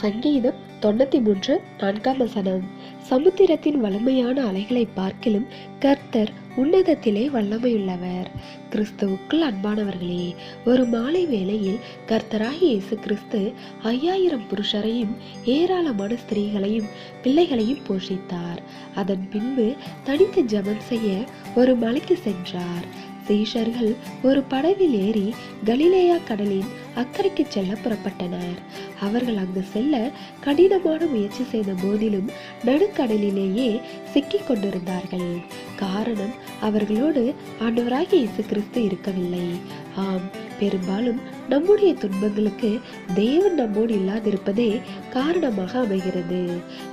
சங்கீதம் தொண்ணூத்தி மூன்று நான்காம் வசனம். சமுத்திரத்தின் வலிமையான அலைகளை பார்க்கிலும் கர்த்தர் உன்னதத்திலே வல்லமையுள்ளவர். கிறிஸ்துவுக்குள் அன்பானவர்களே ஒரு மாலை வேளையில் கர்த்தராகி இயேசு கிறிஸ்து ஐயாயிரம் புருஷரையும் ஏராளமான ஸ்திரீகளையும் பிள்ளைகளையும் போஷித்தார். அதன் பின்பு தனித்து ஜபம் செய்ய ஒரு மலைக்கு சென்றார். சீஷர்கள் ஒரு படவில் ஏறி கலிலேயா கடலின் அக்கறைக்கு செல்ல புறப்பட்டனர். அவர்கள் அங்கு செல்ல கடினமான முயற்சி செய்த போதிலும் நடுக்கடலிலேயே சிக்கிக் கொண்டிருந்தார்கள். காரணம் அவர்களோடு ஆண்டவராகிய இயேசு கிறிஸ்து இருக்கவில்லை. ஆம் பெரும்பாலும் நம்முடைய துன்பங்களுக்கு தேவன் நம்மோடு இல்லாதிருப்பதே காரணமாக அமைகிறது.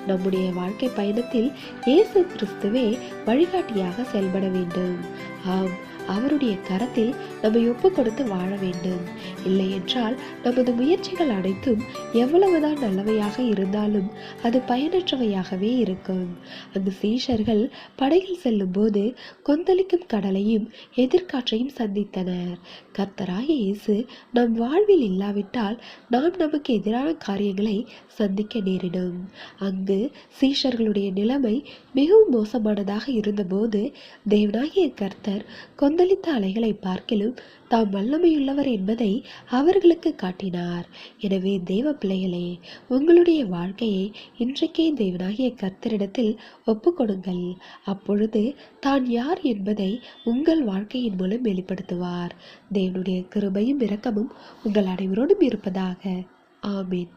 நம்முடைய வாழ்க்கை பயணத்தில் இயேசு கிறிஸ்துவே வழிகாட்டியாக செயல்பட வேண்டும். ஆம் அவருடைய கரத்தில் நம்மை ஒப்பு கொடுத்து வாழ வேண்டும். இல்லை என்றால் நமது முயற்சிகள் அனைத்தும் எவ்வளவுதான் நல்லவையாக இருந்தாலும் அது பயனற்றவையாகவே இருக்கும். அந்த சீஷர்கள் படகில் செல்லும் போது கொந்தளிக்கும் கடலையும் எதிர்காற்றையும் சந்தித்தனர். கர்த்தராகிய இயேசு நம் வாழ்வில் இல்லாவிட்டால் நாம் நமக்கு எதிரான காரியங்களை சந்திக்க நேரிடும். அங்கு சீஷர்களுடைய நிலைமை மிகவும் மோசமானதாக இருந்தபோது தேவனாகிய கர்த்தர் கொந்தளித்த அலைகளை பார்க்கிலும் தாம் வல்லமையுள்ளவர் என்பதை அவர்களுக்கு காட்டினார். எனவே தேவ பிள்ளைகளே உங்களுடைய வாழ்க்கையை இன்றைக்கே தேவனாகிய கர்த்தரிடத்தில் ஒப்புக்கொடுங்கள். அப்பொழுது தான் யார் என்பதை உங்கள் வாழ்க்கையின் மூலம் வெளிப்படுத்துவார். தேவனுடைய கிருபையும் இரக்கமும் உங்கள் அனைவரோடும் இருப்பதாக. ஆமீன்.